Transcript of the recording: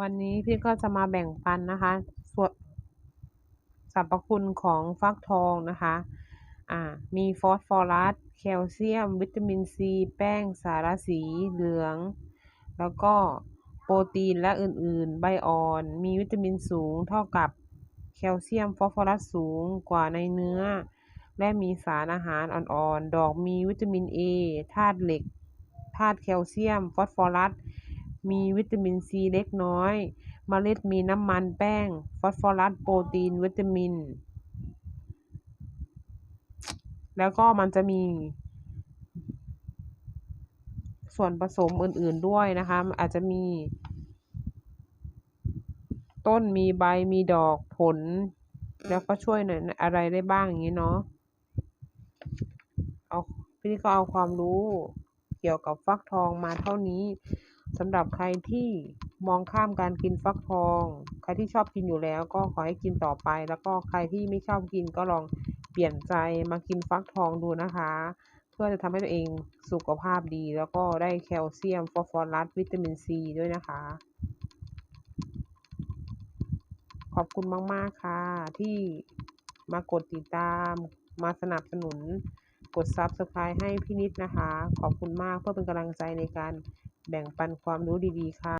วันนี้พี่ก็จะมาแบ่งปันนะคะ ส่วนสรรพคุณของฟักทองนะคะ อ่า มีฟอสฟอรัส แคลเซียม วิตามินซี แป้ง สารสีเหลือง แล้วก็โปรตีนและอื่นๆ ใบอ่อน มีวิตามินสูงเท่ากับแคลเซียม ฟอสฟอรัสสูงกว่าในเนื้อ และมีสารอาหารอ่อนๆ ดอกมีวิตามินเอธาตุเหล็ก ธาตุแคลเซียม ฟอสฟอรัส มีวิตามินซีเล็กน้อย เมล็ดมีน้ำมันแป้ง ฟอสฟอรัส โปรตีน วิตามิน แล้วก็มันจะมี ส่วนผสมอื่นๆด้วยนะคะ อาจจะมี ต้นมีใบมีดอกผล แล้วก็ช่วยหน่อยอะไรได้บ้างอย่างนี้เนาะ เอาพี่ก็เอาความรู้เกี่ยวกับฟักทองมาเท่านี้ สำหรับใครที่มองข้ามการกินฟักทอง ใครที่ชอบกินอยู่แล้วก็ขอให้กินต่อไป แล้วก็ใครที่ไม่ชอบกินก็ลองเปลี่ยนใจมากินฟักทองดูนะคะ เพื่อจะทำให้ตัวเองสุขภาพดี แล้วก็ได้แคลเซียมฟอสฟอรัสวิตามินซีด้วยนะคะ ขอบคุณมาก ๆ ค่ะ ที่มากดติดตามมาสนับสนุนกด Subscribe ให้พี่นิดนะคะ ขอบคุณมากเพื่อเป็นกำลังใจในการ แบ่งปันความรู้ดี ๆ ค่ะ